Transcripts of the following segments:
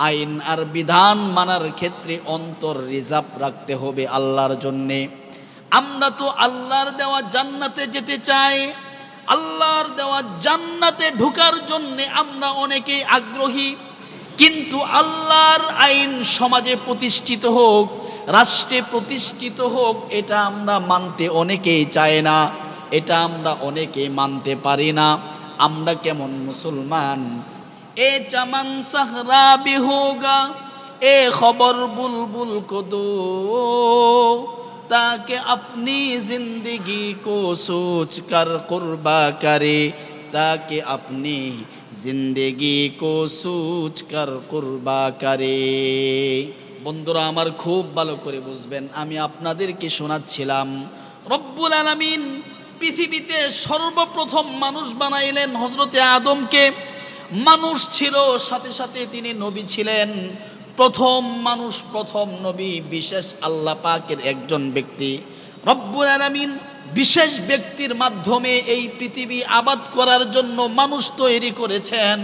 আইন আর বিধান মানার ক্ষেত্রে অন্তর রিজার্ভ রাখতে হবে আল্লাহর জন্যে। আমরা তো আল্লাহর দেওয়া জান্নাতে যেতে চাই। আল্লাহর দেওয়া জান্নাতে ঢুকার জন্যে আমরা অনেকেই আগ্রহী। কিন্তু আল্লাহর আইন সমাজে প্রতিষ্ঠিত হোক, রাষ্ট্রে প্রতিষ্ঠিত হোক, এটা আমরা মানতে অনেকেই চায় না। এটা আমরা অনেকেই মানতে পারি না। আমরা কেমন মুসলমান? এ চামান সাহরা भी होगा ए खबर बुलबुल को दो ताकि अपनी जिंदगी को सोच कर कुर्बा करे ताकि अपनी जिंदगी को सोच कर कुर्बा करे বন্ধুরা আমার খুব ভালো করে বুঝবেন আমি আপনাদেরকে শোনাচ্ছিলাম রব্বুল আলামিন পৃথিবীতে সর্বপ্রথম মানুষ বানাইলেন হজরতে আদমকে মানুষ ছিল, সাথে সাথে তিনি নবী ছিলেন। প্রথম মানুষ, প্রথম নবী, বিশেষ আল্লাহ পাকের একজন ব্যক্তি। রব্বুল আলামিন বিশেষ ব্যক্তির মাধ্যমে এই পৃথিবী আবাদ করার জন্য মানুষ তৈরি করেছেন।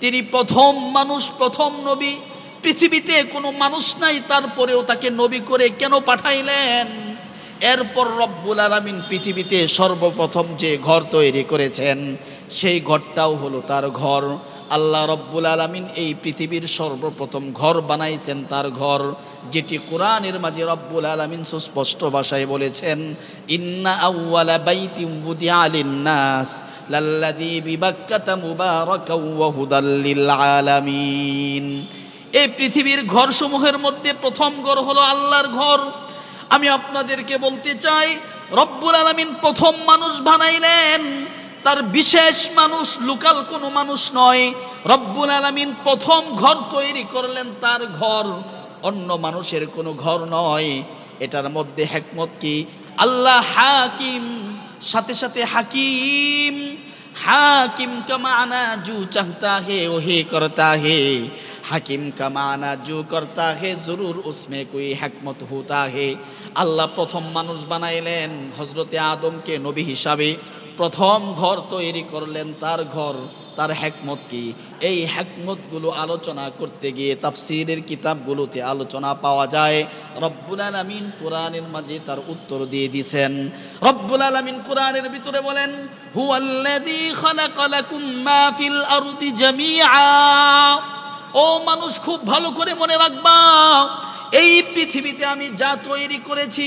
তিনি প্রথম মানুষ, প্রথম নবী। পৃথিবীতে কোনো মানুষ নাই, তারপরেও তাকে নবী করে কেন পাঠাইলেন? এরপর রব্বুল আলামিন পৃথিবীতে সর্বপ্রথম যে ঘর তৈরি করেছেন সেই ঘরটাও হলো তার ঘর। আল্লাহ রব্বুল আলামিন এই পৃথিবীর সর্বপ্রথম ঘর বানাইছেন তার ঘর, যেটি কোরআনের মাঝে রব্বুল আলামিন সুস্পষ্ট ভাষায় বলেছেন, ইন্না আউওয়ালা বাইতি উদিয়া লিন-নাস, লাল্লাযী বিবাক্কাতা মুবারাকাও ওয়া হুদাল লিল আলামিন। এই পৃথিবীর ঘরসমূহের মধ্যে প্রথম ঘর হলো আল্লাহর ঘর। আমি আপনাদেরকে বলতে চাই, রব্বুল আলামিন প্রথম মানুষ বানাইলেন। তার বিশেষ মানুষ, লোকাল কোনো মানুষ নয়। রব্বুল আলমিন প্রথম ঘর তৈরি করলেন তার ঘর। অন্য মানুষের কোনো ঘর নয়। এটার মধ্যে হেকমত কি? আল্লাহ হাকিম, সাথে সাথে হাকিম। হাকিম কমানা জু চাহতা হে, ও হে করতা হে। হাকিম কমানা জু করতা হে, জরুর উসমে কুই হেকমত হতা হে। আল্লাহ প্রথম মানুষ বানাইলেন হজরতে আদমকে নবী হিসাবে। প্রথম ঘর তৈরি করলেন তার ঘর, তার হ্যাকমত কি? এই হ্যাকমতগুলো আলোচনা করতে গিয়ে তাফসিরের কিতাবগুলোতে আলোচনা পাওয়া যায়। রব্বুল আলামিন কোরআনের মাঝে তার উত্তর দিয়ে দিছেন। রব্বুল আলামিন কোরআনের ভিতরে বলেন ফিল ও মানুষ, খুব ভালো করে মনে রাখবা, এই পৃথিবীতে আমি যা তৈরি করেছি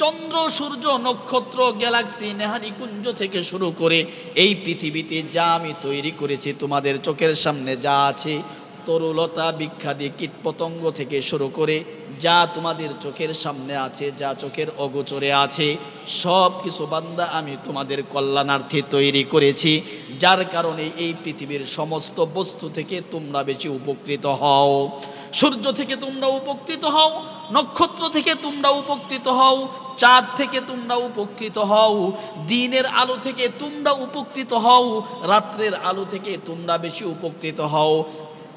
চন্দ্র, সূর্য, নক্ষত্র, গ্যালাক্সি নেহারি কুঞ্জ থেকে শুরু করে এই পৃথিবীতে যা আমি তৈরি করেছি, তোমাদের চোখের সামনে যা আছে তরুলতা বিখ্যাতি কীটপতঙ্গ থেকে শুরু করে যা তোমাদের চোখের সামনে আছে, যা চোখের অগোচরে আছে, সব কিছু বান্দা আমি তোমাদের কল্যাণার্থে তৈরি করেছি। যার কারণে এই পৃথিবীর সমস্ত বস্তু থেকে তোমরা বেশি উপকৃত হও। সূর্য থেকে তোমরা উপকৃত হও, নক্ষত্র থেকে তোমরা উপকৃত হও, চাঁদ থেকে তোমরা উপকৃত হও, দিনের আলো থেকে তোমরা উপকৃত হও, রাত্রের আলো থেকে তোমরা বেশি উপকৃত হও।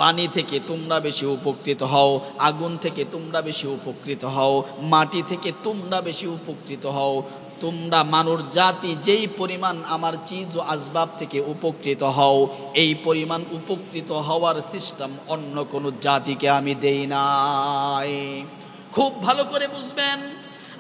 পানি থেকে তোমরা বেশি উপকৃত হও, আগুন থেকে তোমরা বেশি উপকৃত হও, মাটি থেকে তোমরা বেশি উপকৃত হও, তোমরা মানুষ জাতি যেই পরিমাণ আমার চিজ ও আসবাব থেকে উপকৃত হও, এই পরিমাণ উপকৃত হওয়ার সিস্টেম অন্য কোনো জাতিকে আমি দেই নাই। খুব ভালো করে বুঝবেন।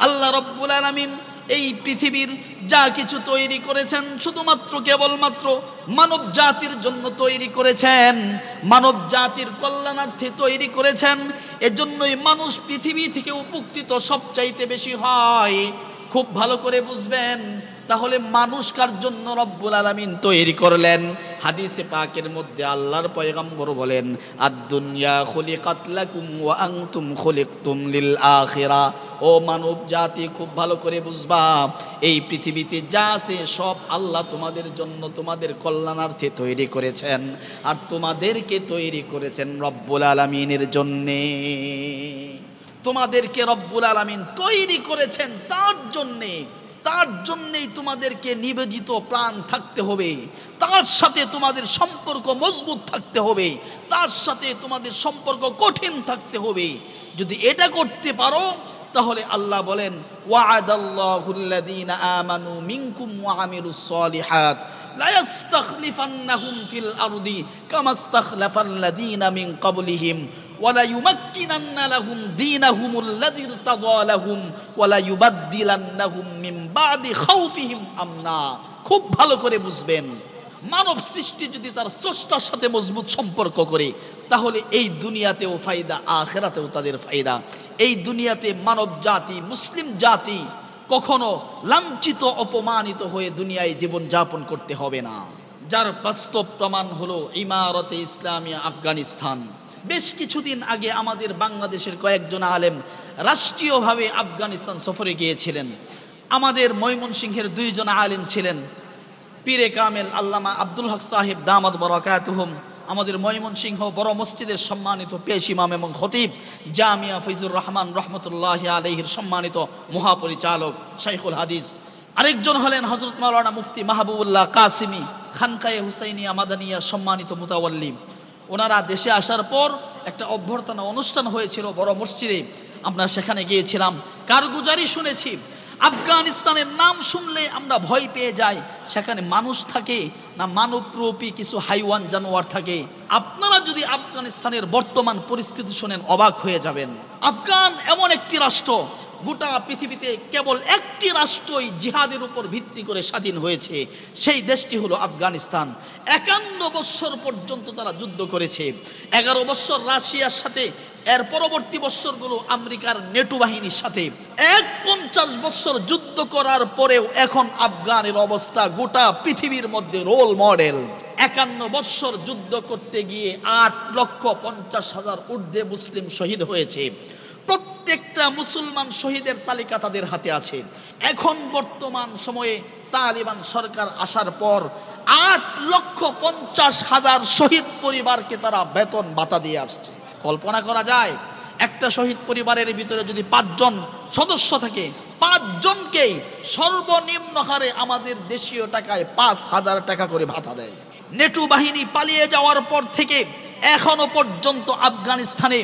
আল্লাহ রব্বুল আলামিন এই পৃথিবীর যা কিছু তৈরি করেছেন শুধুমাত্র কেবলমাত্র মানব জাতির জন্য তৈরি করেছেন, মানব জাতির কল্যাণার্থে তৈরি করেছেন, এজন্যই মানুষ পৃথিবী থেকে উপকৃত সবচাইতে বেশি হয়। খুব ভালো করে বুঝবেন তাহলে মানুষ কার জন্য রব্বুল আলামিন তৈরি করলেন? হাদিসে পাকের মধ্যে আল্লাহর পয়গম্বর বলেন, আদ-দুনিয়া খুলিকাত লাকুম ওয়া আনতুম খুলিকতুম লিল আখিরা। ও মানব জাতি, খুব ভালো করে বুঝবা, এই পৃথিবীতে যা আছে সব আল্লাহ তোমাদের জন্য তোমাদের কল্যাণার্থে তৈরি করেছেন আর তোমাদেরকে তৈরি করেছেন রব্বুল আলামিনের জন্যে। তোমাদেরকে রব্বুল আলামিন তৈরি করেছেন তার জন্যে। তার জন্যেই তোমাদেরকে নিবেদিত প্রাণ থাকতে হবে। তার সাথে তোমাদের সম্পর্ক মজবুত থাকতে হবে। তার সাথে তোমাদের সম্পর্ক কঠিন থাকতে হবে। যদি এটা করতে পারো, তাহলে আল্লাহ বলেন ওয়াদাল্লাহুল্লাযীনা আমানু মিনকুম লা ফিল আরদি কামা মিন ক্বাবলিহিম ওয়ালা ইউমাক্কিনান্না লাহুম দীনাহুমুল্লাযী লাহুম ওয়ালা মিন বাদি খাউফিহিম আমনা। খুব ভালো করে বুঝবেন। মানব সৃষ্টি যদি তার স্রষ্টার সাথে মজবুত সম্পর্ক করে, তাহলে এই দুনিয়াতেও ফায়দা, আখেরাতেও তাদের ফায়দা। এই দুনিয়াতে মানব জাতি, মুসলিম জাতি কখনো লাঞ্ছিত, অপমানিত হয়ে দুনিয়ায় জীবন যাপন করতে হবে না। যার বাস্তব প্রমাণ হলো ইমারতে ইসলামিয়া আফগানিস্তান। বেশ কিছুদিন আগে আমাদের বাংলাদেশের কয়েকজন আলেম রাষ্ট্রীয়ভাবে আফগানিস্তান সফরে গিয়েছিলেন। আমাদের ময়মনসিংহের দুইজন আলেম ছিলেন। পীরে কামেল আল্লামা আব্দুল হক সাহেব দামাদ বরাকাতুহুম, আমাদের ময়মনসিংহ বড় মসজিদের সম্মানিত পেশ ইমাম এবং খতিব জামিয়া ফৈজুর রহমান রহমতুল্লাহ আলহির সম্মানিত মহাপরিচালক শাইখুল হাদিস। আরেকজন হলেন হজরত মাওলানা মুফতি মাহবুবুল্লাহ কাসিমি, খানকায়ে হুসাইনিয়া মাদানিয়া সম্মানিত মুতাওয়াল্লিম। ওনারা দেশে আসার পর একটা অভ্যর্থনা অনুষ্ঠান হয়েছিল বড় মসজিদে। আমরা সেখানে গিয়েছিলাম। কারগুজারি শুনেছি। আফগানিস্তানের নাম শুনলে আমরা ভয় পেয়ে যাই। সেখানে মানুষ থাকে না মানবরূপী কিছু হাইওয়ান জানোয়ার থাকে। আপনারা যদি আফগানিস্তানের বর্তমান পরিস্থিতি শোনেন অবাক হয়ে যাবেন। আফগান এমন একটি রাষ্ট্র গোটা পৃথিবীতে কেবল একটি রাষ্ট্রই জিহাদের উপর ভিত্তি করে স্বাধীন হয়েছে, সেই দেশটি হলো আফগানিস্তান। একান্ন বৎসর পর্যন্ত তারা যুদ্ধ করেছে। এগারো বৎসর রাশিয়ার সাথে, এর পরবর্তী বৎসরগুলো আমেরিকার নেটো বাহিনীর সাথে। এক পঞ্চাশ বৎসর যুদ্ধ করার পরেও এখন আফগানের অবস্থা গোটা পৃথিবীর মধ্যে রোল মডেল একান্ন বৎসর যুদ্ধ করতে গিয়ে আট লক্ষ পঞ্চাশ হাজার ঊর্ধ্বে মুসলিম শহীদ হয়েছে। প্রত্যেকটা মুসলমান শহীদের তালিকা তাদের হাতে আছে। এখন বর্তমান সময়ে তালিবান সরকার আসার পর আট লক্ষ পঞ্চাশ হাজার শহীদ পরিবারকে তারা বেতন ভাতা দিয়ে আসছে। কল্পনা করা যায়, একটা শহীদ পরিবারের ভিতরে যদি পাঁচজন সদস্য থাকে, পাঁচজনকেই সর্বনিম্ন হারে আমাদের দেশীয় টাকায় পাঁচ হাজার টাকা করে ভাতা দেয়। নেটু বাহিনী পালিয়ে যাওয়ার পর থেকে এখনও পর্যন্ত আফগানিস্তানে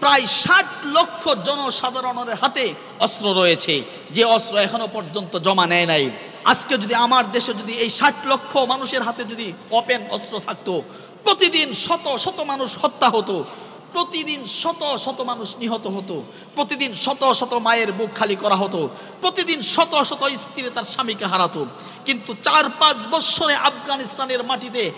প্রায় ষাট লক্ষ জনসাধারণের হাতে অস্ত্র রয়েছে। যে অস্ত্র এখনও পর্যন্ত জমা নেয় নাই। আজকে যদি আমার দেশে যদি এই ষাট লক্ষ মানুষের হাতে যদি ওপেন অস্ত্র থাকতো, প্রতিদিন শত শত মানুষ হত্যা হতো, প্রতিদিন শত শত মানুষ নিহত হতো, প্রতিদিন শত শত মায়ের বুক খালি করা হতো, প্রতিদিন শত শত স্ত্রী তার স্বামীকে হারাতো। কিন্তু চার পাঁচ বৎসরে আফগানিস্তানের মাটিতে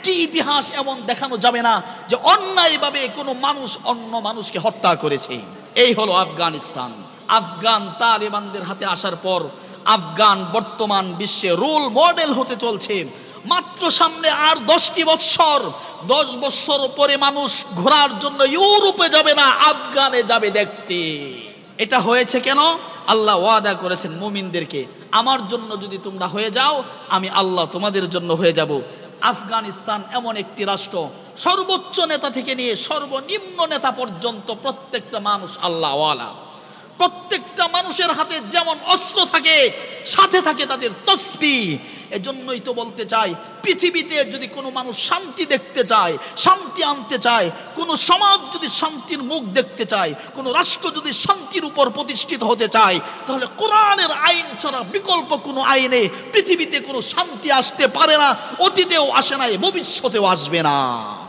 একটি ইতিহাস এমন দেখানো যাবে না যে অন্যায়ভাবে কোনো মানুষ অন্য মানুষকে হত্যা করেছে। এই হলো আফগানিস্তান। আফগান তালেবানদের হাতে আসার পর আফগান বর্তমান বিশ্বে রোল মডেল হতে চলছে। মাত্র সামনে আর দশটি বৎসর, দশ বৎসর পরে মানুষ ঘোরার জন্য ইউরোপে যাবে না, আফগানে যাবে দেখতে। এটা হয়েছে কেন? আল্লাহ ওয়াদা করেছেন মুমিনদেরকে, আমার জন্য যদি তোমরা হয়ে যাও, আমি আল্লাহ তোমাদের জন্য হয়ে যাব। আফগানিস্তান এমন একটি রাষ্ট্র সর্বোচ্চ নেতা থেকে নিয়ে সর্বনিম্ন নেতা পর্যন্ত প্রত্যেকটা মানুষ আল্লাহওয়ালা। প্রত্যেকটা মানুষের হাতে যেমন অস্ত্র থাকে, সাথে থাকে তাদের তসবি। এজন্যই তো বলতে চাই, পৃথিবীতে যদি কোনো মানুষ শান্তি দেখতে চায়, শান্তি আনতে চায়, কোনো সমাজ যদি শান্তির মুখ দেখতে চায়, কোনো রাষ্ট্র যদি শান্তির উপর প্রতিষ্ঠিত হতে চায়, তাহলে কোরআনের আইন ছাড়া বিকল্প কোনো আইনে পৃথিবীতে কোনো শান্তি আসতে পারে না, অতীতেও আসে নাই, ভবিষ্যতেও আসবে না।